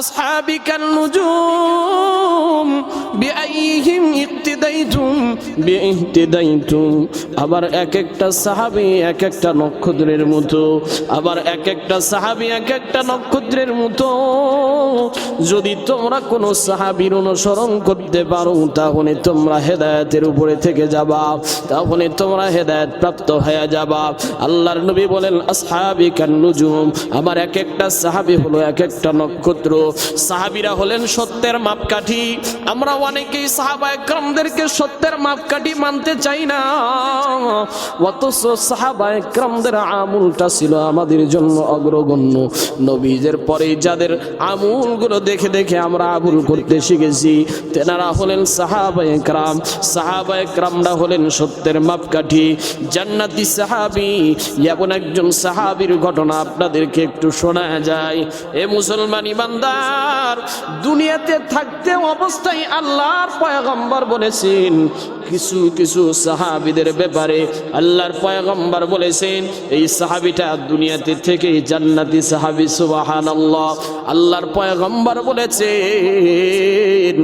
أصحابي كالنجوم بأيهم اقتديتم باهتديتم আবার এক একটা সাহাবী এক একটা নক্ষত্রের মতো আবার এক একটা সাহাবী এক একটা নক্ষত্রের মতো যদি তোমরা কোনো সাহাবীর অনুসরণ করতে পারো তাহলে তোমরা হেদায়েতের উপরে থেকে যাবা তাহলে তোমরা হেদায়েত প্রাপ্ত হয়ে যাবা আল্লাহর নবী বলেন আসহাবি কান্নুজুম আমার এক একটা সাহাবী হলো এক একটা নক্ষত্র সাহাবীরা হলেন সত্যের মাপকাঠি। আমরা অনেকেই সাহাবা একরামদেরকে সত্যের মাপকাঠি মানতে চাই না। অথচ সাহাবা একরামদের আমুলটা ছিল আমাদের জন্য অগ্রগণ্য। নবীজের পরে যাদের আমুলগুলো দেখে দেখে আমরা আবুল করতে শিখেছি, তেনারা হলেন সাহাবা একরাম। সাহাবা একরামরা হলেন সত্যের মাপকাঠি। জান্নাতি সাহাবি, এমন একজন সাহাবীর ঘটনা আপনাদেরকে একটু শোনা যায়। এ মুসলমান ইমানদার দুনিয়াতে থাকতে অবস্থায় আল্লাহর পয়গম্বর বলেছেন। কিছু কিছু সাহাবিদের ব্যাপারে আল্লাহর পয়গম্বর বলেছেন, এই সাহাবিটা দুনিয়াতে থেকে জান্নাতি সাহাবি সুবাহান আল্লাহ আল্লাহর পয়গম্বর বলেছেন,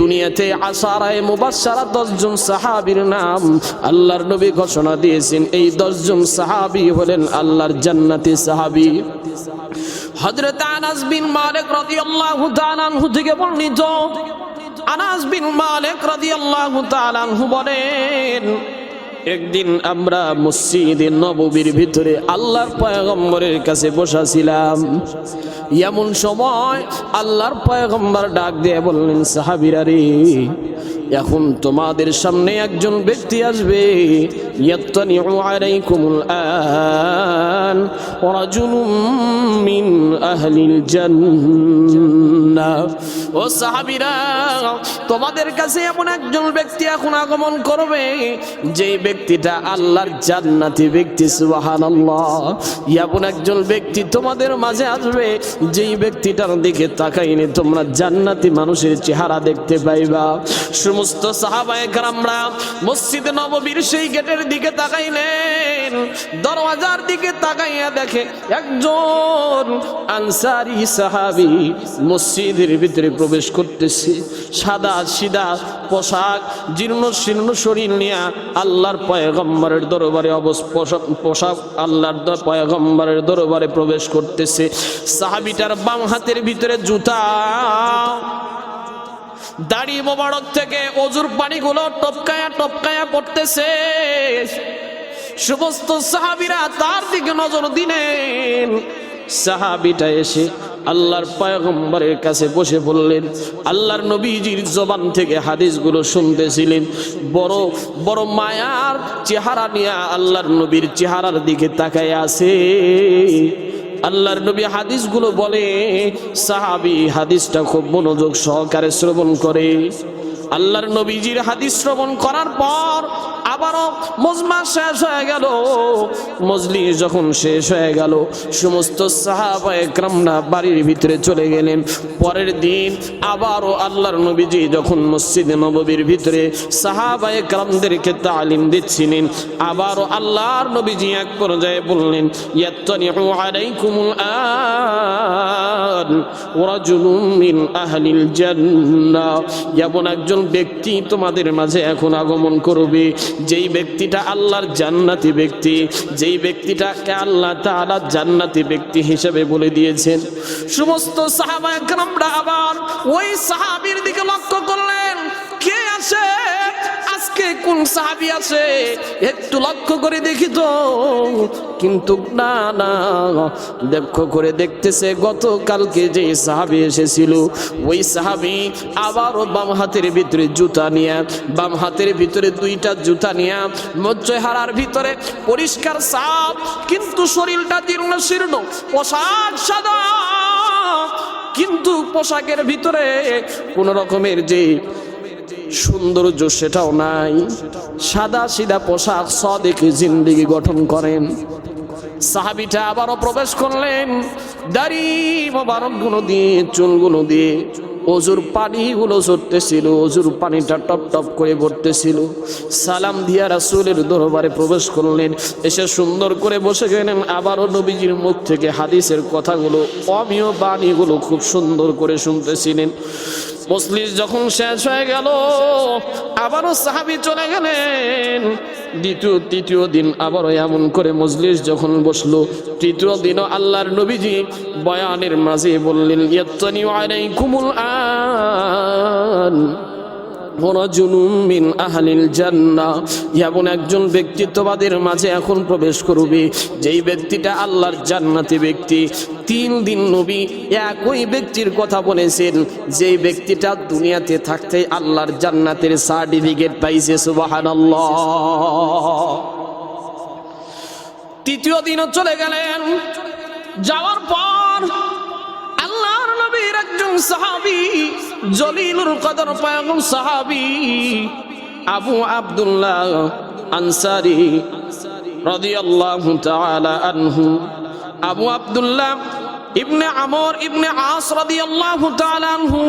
দুনিয়াতে আসারায় মুবাসারা দশজন সাহাবির নাম আল্লাহর নবী ঘোষণা দিয়েছেন। এই দশজন সাহাবি হলেন আল্লাহর জান্নাতি সাহাবি। হযরত আনাস বিন মালিক রাদিয়াল্লাহু তাআলা আনহু থেকে বর্ণিত। আনাস বিন মালিক রাদিয়াল্লাহু তাআলা আনহু বলেন, একদিন আমরা মসজিদে নববীর ভিতরে আল্লাহর পয়গম্বরের কাছে বসাছিলাম। এমন সময় আল্লাহর পয়গম্বর ডাক দিয়ে বললেন, সাহাবিরা এখন তোমাদের সামনে একজন ব্যক্তি আসবে। তোমাদের কাছে এমন একজন ব্যক্তি এখন আগমন করবে, যে ব্যক্তিটা আল্লাহর জান্নাতি ব্যক্তি এমন একজন ব্যক্তি তোমাদের মাঝে আসবে, যেই ব্যক্তিটার দিকে তাকাইলে তোমরা জান্নাতি মানুষের চেহারা দেখতে পাইবা। সমস্ত সাহাবায় গ্রামরা মসজিদ নববীর সেই গেটের দিকে তাকাইলেন। দরওয়াজার দিকে তাকাইয়া দেখে একজন আনসারি সাহাবি মসজিদের ভিতরে প্রবেশ করতেছে। সাদা সিদা পোশাক, জীর্ণ, শীর্ণ শরীর নিয়ে আল্লাহর পয়গম্বরের দরবারে অবস, পোশাক আল্লাহর পয়গম্বরের দরবারে প্রবেশ করতেছে। সাহাবিটার বাম হাতের ভিতরে জুতা দাড়ি মোবারক থেকে অজুর পানিগুলো টপকায়া টপকায়া পড়তেছে। সমস্ত সাহাবিরা তার দিকে নজর দিলেন। সাহাবিটা এসে আল্লাহর পয়গম্বরের কাছে বসে বললেন, আল্লাহর নবীজির জবান থেকে হাদিসগুলো শুনতেছিলেন। বড় বড় মায়ার চেহারা নিয়ে আল্লাহর নবীর চেহারার দিকে তাকায় আছে। আল্লাহর নবী হাদিসগুলো বলে, সাহাবি হাদিসটা খুব মনোযোগ সহকারে শ্রবণ করে। আল্লাহর নবীজির হাদিস শ্রবণ করার পর আবারও মজমা শেষ হয়ে গেল। মজলি যখন শেষ হয়ে গেল, সমস্ত সাহাবা একরামরা বাড়ির ভিতরে চলে গেলেন। পরের দিন আবারও আল্লাহর নবীজি যখন মসজিদে নববীর ভিতরে সাহাবা একরামদেরকে তালিম দিচ্ছিলেন, আবারও আল্লাহর নবীজি এক পর্যায়ে বললেন, ইয়াত্তানিউ আলাইকুমুল আন রাজুলুম মিন আহলিল জান্নাহ। এমন একজন ব্যক্তি তোমাদের মাঝে এখন আগমন করবে যেই ব্যক্তিটা আল্লাহর জান্নাতি ব্যক্তি, যেই ব্যক্তিটাকে আল্লাহ তাআলা জান্নাতি ব্যক্তি হিসেবে বলে দিয়েছেন, সমস্ত সাহাবা একরামরা আবার ওই সাহাবীর দিকে লক্ষ্য করলেন, কে আছে? আজকে কোন সাহাবী আছে? একটু লক্ষ্য করে দেখি তো। কিন্তু না না, লক্ষ্য করে দেখতেছে গতকালকে যে সাহাবী এসেছিল, ওই সাহাবী আবারও বাম হাতের ভিতরে জুতা নিয়ে, বাম হাতের ভিতরে দুইটা জুতা নিয়ে মজ্জহারার ভিতরে পরিষ্কার সাপ কিন্তু শরীরটা জীর্ণ শীর্ণ, পোশাক সাদা। কিন্তু পোশাকের ভিতরে কোন রকমের যে সৌন্দর্য সেটাও নাই। সাদা সিদা পোশাক সদেকে জিন্দিগি গঠন করেন। সাহাবিটা আবারও প্রবেশ করলেন। দাড়ি মোবারকগুলো দিয়ে চুলগুলো দিয়ে। অজুর পানিগুলো ঝরতেছিল, অজুর পানিটা টপ টপ করে পড়তেছিল সালাম দিয়া রাসূলের দরবারে প্রবেশ করলেন। এসে সুন্দর করে বসে গেলেন। আবারও নবীজির মুখ থেকে হাদিসের কথাগুলো, অমীয় বাণীগুলো খুব সুন্দর করে শুনতেছিলেন। মজলিস যখন শেষ হয়ে গেল, আবারও সাহাবি চলে গেলেন। দ্বিতীয়, তৃতীয় দিন আবারও এমন করে মজলিস যখন বসল। তৃতীয় দিনও আল্লাহর নবীজি বয়ানের মাঝে বললেন ইয়াত্তানি আলাইকুমুল আন। মিন আহলিল জান্নাহ। এমন একজন ব্যক্তি তোমাদের মাঝে এখন প্রবেশ করবে, যেই ব্যক্তিটা আল্লাহর জান্নাতি ব্যক্তি। তিন দিন নবী একই ব্যক্তির কথা বলেছেন, যেই ব্যক্তিটা দুনিয়াতে থাকতে আল্লাহর জান্নাতের সার্টিফিকেট পাইছে, সুবহানাল্লাহ। তৃতীয় দিনও চলে গেলেন। যাওয়ার পর আল্লাহর নবীর একজন সাহাবী জলিলুল কদর পয়গম সাহাবী আবু আব্দুল্লাহ আনসারি রাদিয়াল্লাহু তাআলা আনহু। আবু আব্দুল্লাহ ইবনে আমর ইবনে আস রাদিয়াল্লাহু তাআলা আনহু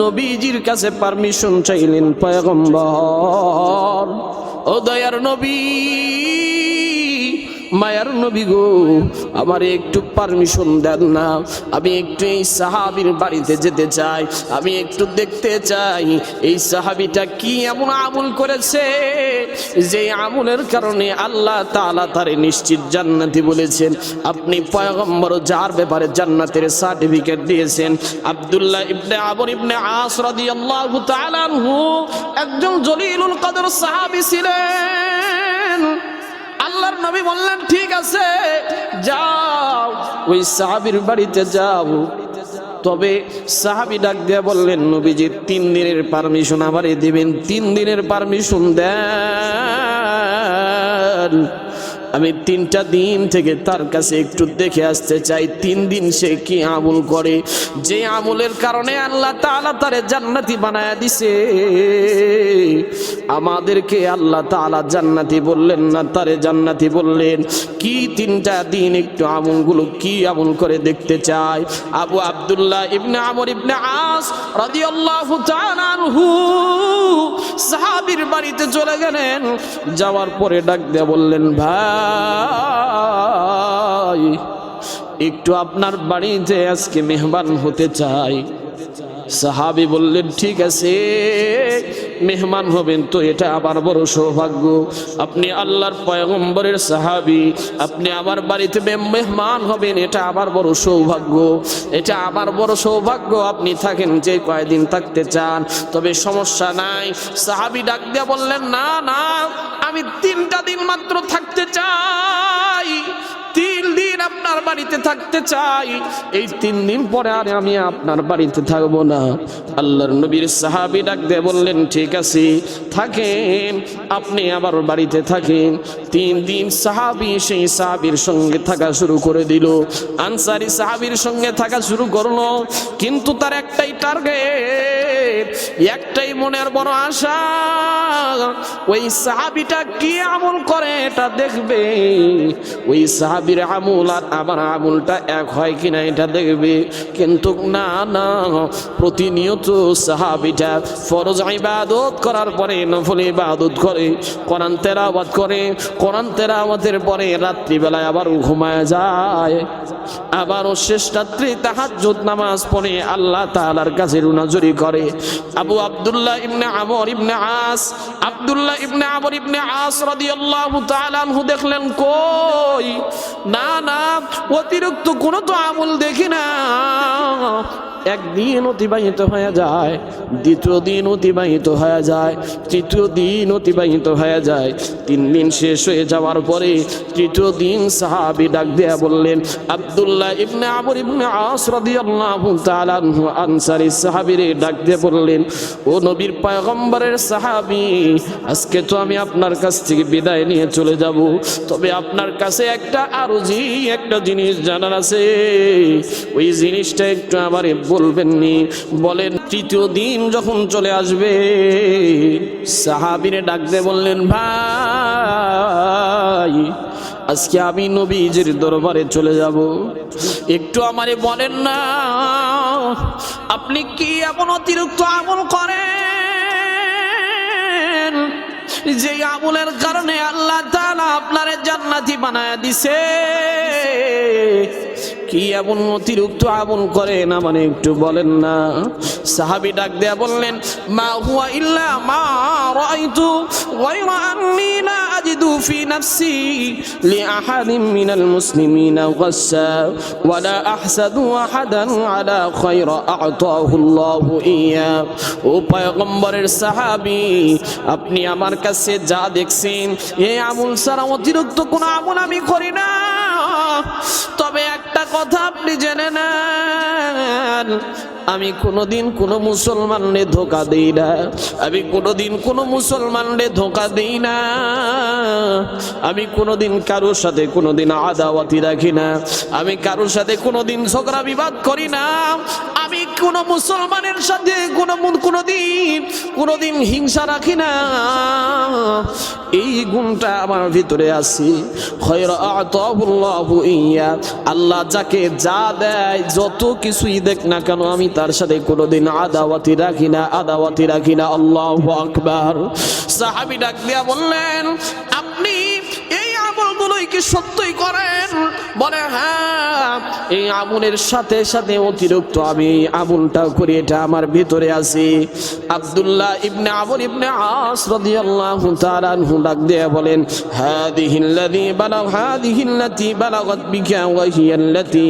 নবীজির কাছে পারমিশন চাইলেন, পয়গম্বর, ও দয়ার নবী। মায়ার নবী গো, আমার একটু পারমিশন দেন না। আমি একটু এই সাহাবির বাড়িতে যেতে চাই, আমি একটু দেখতে চাই, এই সাহাবিটা কি এমন আমল করেছে? যে আমলের কারণে আল্লাহ তাআলা তারে নিশ্চিত জান্নাতি বলেছেন। আপনি পয়গম্বর যার ব্যাপারে জান্নাতের সার্টিফিকেট দিয়েছেন, আব্দুল্লাহ ইবনে আবর ইবনে আস রাদিয়াল্লাহু তাআলা আনহু একজন জলিলুল কদর সাহাবী ছিলেন। নবী বললেন, ঠিক আছে, যাও। ওই সাহাবির বাড়িতে যাও। তবে সাহাবি ডাক দিয়ে বললেন, নবীজি, তিন দিনের পারমিশন আমারে দিবেন, তিন দিনের পারমিশন দেন। আমি তিনটা দিন থেকে তার কাছে একটু দেখে আসতে চাই, তিন দিন সে কি আমল করে? যে আমলের কারণে আল্লাহ তাআলা তারে জান্নাতি বানায়া দিছে। আমাদেরকে আল্লাহ তাআলা জান্নাতি বললেন না তারে জান্নাতি বললেন? কি তিনটা দিন একটু আমলগুলো কি আমল করে দেখতে চাই? আবু আব্দুল্লাহ ইবনে আমর ইবনে আস রাদিয়াল্লাহু তাআলা আনহু সাহাবীর বাড়িতে চলে গেলেন। যাওয়ার পরে ডাক দিয়ে বললেন, ভাই, একটু আপনার বাড়িতে আজকে মেহমান হতে চাই। সাহাবি বললেন, ঠিক আছে। মেহমান হবেন তো এটা আবার বড় সৌভাগ্য। আপনি আল্লাহর পয়গম্বরের সাহাবি, আপনি আমার বাড়িতে মেহমান হবেন, এটা আবার বড় সৌভাগ্য। এটা আবার বড় সৌভাগ্য আপনি থাকেন যে কয়দিন থাকতে চান। তবে সমস্যা নাই। সাহাবি ডাক দিয়া বললেন, না না, আমি তিনটা দিন মাত্র থাকতে বাড়িতে থাকতে চাই। এই তিন দিন পরে আর আমি আপনার বাড়িতে থাকব না। আল্লাহর নবীর সাহাবি ডাক দিয়ে বললেন, ঠিক আছে, থাকেন। আপনি আবার বাড়িতে থাকেন। তিন দিন সাহাবি সেই সাহাবির সঙ্গে থাকা শুরু করে দিল। আনসারি সাহাবির সঙ্গে থাকা শুরু করল, কিন্তু তার একটাই টার্গেট, একটাই মনের বড় আশা। ওই সাহাবিটা কি আমল করে, এটা দেখবে। ওই সাহাবির আমল আর আমার আমলটা এক হয় কিনা এটা দেখবে। কিন্তু না না, প্রতিনিয়ত সাহাবিটা ফরজ ইবাদত করার পরে, নফল ইবাদত করে, কোরআন তেলাওয়াত করে, কোরআন তেলাওয়াতের পরে রাত্রিবেলায় আবার ঘুমায় যায়। আবারও শেষ রাত্রি তাহাজ্জুদ নামাজ পড়ে আল্লাহ তাআলার কাছে রুনাজুরি করে। আবু আব্দুল্লাহ ইবনে আমর ইবনে আস, আব্দুল্লাহ ইবনে আমর ইবনে আস রাদিয়াল্লাহু তাআলা আনহু দেখলেন, কই? না না অতিরিক্ত কোনো তো আমল দেখি না। একদিন অতিবাহিত হয়ে যায়, দ্বিতীয় দিন অতিবাহিত হয়ে যায়, তৃতীয় দিন অতিবাহিত হয়ে যায়, তিন দিন শেষ হয়ে যাওয়ার পরে তৃতীয় দিন সাহাবি ডাক দেয়া বললেন, আব্দুল্লাহ ইবনে আমর ইবনে আস রাদিয়াল্লাহু তাআলা আনহু আনসারী সাহাবীরে ডাক দিয়ে বললেন, ও নবীর পয়গম্বরের সাহাবি, আজকে তো আমি আপনার কাছ থেকে বিদায় নিয়ে চলে যাব, তবে আপনার কাছে একটা আরজি, একটা জিনিস জানার আছে, ওই জিনিসটা একটু আমারে বলবেন নি। বলেন, তৃতীয় দিন যখন চলে আসবে, সাহাবীরে ডাক দিয়ে বললেন, ভাই, আজকে আমি নবীজির দরবারে চলে যাব। একটু আমারে বলেন না, আপনি কি এমন অতিরিক্ত আমল করেন? যে আমলের কারণে আল্লাহ তালা আপনার জান্নাতি বানায় দিছে। কি এমন অতিরিক্ত আমল না মানে একটু বলেন না। সাহাবি ডাক দেয়া বললেন, মা হুয়া ইল্লা মা রাআইতু গায়রা আন্নী লা আজিদু ফি নাফসি লিআহাদিন মিনাল মুসলিমিনা গাসসা ওয়ালা আহসাদু আহাদান আলা খায়রা আ'তাহু আল্লাহু ইয়া ও পয়গম্বরের সাহাবী, আপনি আমার কাছে যা দেখছেন এই আমল ছাড়া অতিরিক্ত কোন আমল আমি করি না। তবে একটা কথা আপনি জেনে নেন, আমি কোনোদিন কোনো মুসলমানরে ধোকা দিই না। আমি কোনোদিন কোনো মুসলমানরে ধোকা দিই না। আমি কোনোদিন কারোর সাথে কোনোদিন আদাওয়াতি রাখি না। আমি কারোর সাথে কোনোদিন ঝগড়া বিবাদ করি না। আমি কোনো মুসলমানের সাথে কোনো কোনোদিন কোনোদিন হিংসা রাখি না। এই গুণটা আমার ভিতরে আছে। ইয়া। আল্লাহ যাকে যা দেয়, যত কিছুই দেখ না কেন, আমি তার সাথে কোনোদিন আদাওয়াতি রাখি না, আদাওয়াতি রাখি না। আল্লাহু আকবার। সাহাবী ডাক দিয়া বললেন কি সত্যই করেন? বলে হ্যাঁ এই আমলের সাথে সাথে অতিরিক্ত আমি আমলটা করি, এটা আমার ভিতরে আছে। আব্দুল্লাহ ইবনে আমর ইবনে আস রাদিয়াল্লাহু তাআলা আনহু ডাক দিয়ে বলেন, হাদিহিল্লাযী বালাগ, হাদিহিল্লাতী বালাগাত বিকা ওয়া হিয়াল্লাতী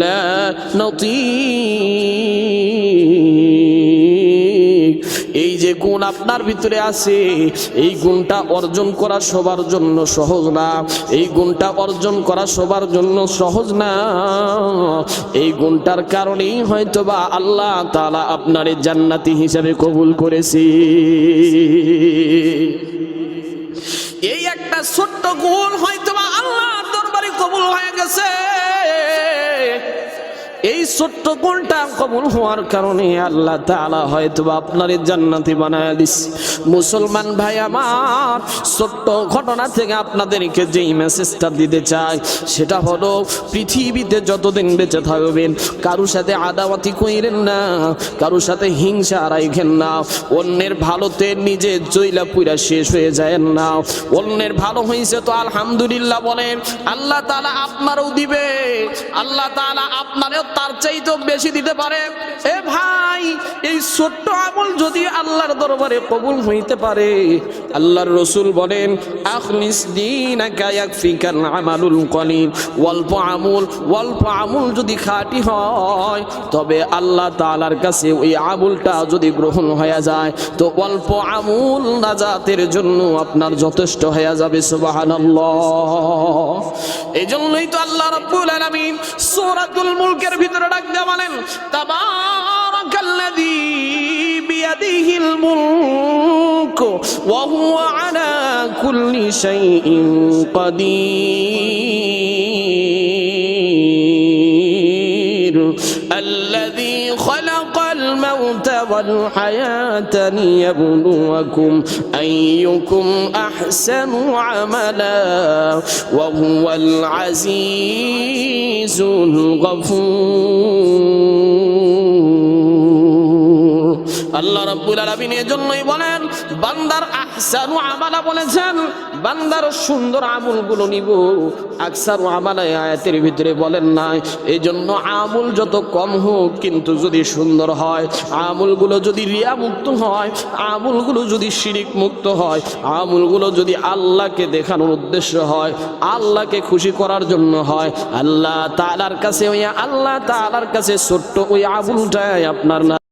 লা নতীক এই যে গুণ আপনার ভিতরে আছে, এই গুণটা অর্জন করা সবার জন্য সহজ না, এই গুণটা অর্জন করা সবার জন্য সহজ না। এই গুণটার কারণেই হয়তো বা আল্লাহ তালা আপনার জান্নাতি হিসাবে কবুল করেছি। এই একটা ছোট্ট গুণ হয়তো বা আল্লাহর দরবারে কবুল হয়ে গেছে। এই ছোট্ট গুণটা কবুল হওয়ার কারণে আল্লাহ তাআলা হয়তো আপনার জান্নাতি বানায় দিস মুসলমান ভাই আমার, ছোট্ট ঘটনা থেকে আপনাদেরকে যেই মেসেজটা দিতে চাই, সেটা হলো পৃথিবীতে যতদিন বেঁচে থাকবেন কারোর সাথে আদাওয়াতি কইরেন না কারোর সাথে হিংসা রাইখেন না, অন্যের ভালোতে নিজে জৈলা পুরা শেষ হয়ে যায় না। অন্যের ভালো হয়েছে তো আলহামদুলিল্লাহ বলেন, আল্লাহ তাআলা আপনারও দিবে, আল্লাহ তাআলা আপনারও তার চাইতেও বেশি দিতে পারে। এ ভাই, এই ছোট্ট আমল যদি আল্লাহর দরবারে কবুল হইতে পারে, আল্লাহর রসুল বলেন দীনাকা ইয়াকফিকাল আমালুল কলিল। অল্প আমল অল্প আমল যদি খাঁটি হয়, তবে আল্লাহ তাআলার কাছে ওই আমলটা যদি গ্রহণ হয়ে যায়, তো অল্প আমল নাজাতের জন্য আপনার যথেষ্ট হয়ে যাবে, সুবহানাল্লাহ। এই জন্যই তো আল্লাহ রাব্বুল আলামিন সূরাতুল মুলকের ভিতরে হুজুর ডাক দিয়ে বলেন তাবারাকাল্লাযী বিয়াদিহিল মুলকু কুল্লি শাইইন কাদির। الموت والحياة ليبلوكم أيكم أحسن عملا وهو العزيز الغفور আল্লাহ রাব্বুল আলামিন এজন্যই বলেন বান্দার আহসানু আমালা বলেছেন বান্দার সুন্দর আমলগুলো নিব। আকসারু আমালা আয়াতের ভিতরে বলেন নাই এই জন্য আমল যত কম হোক কিন্তু যদি সুন্দর হয়, আমলগুলো যদি রিয়া মুক্ত হয়, আমলগুলো যদি শিরিক মুক্ত হয়, আমলগুলো যদি আল্লাহকে দেখানোর উদ্দেশ্য হয়, আল্লাহকে খুশি করার জন্য হয়, আল্লাহ তাআলার কাছে ওই আল্লাহ তাআলার কাছে ছোট্ট ওই আমলটাই আপনার না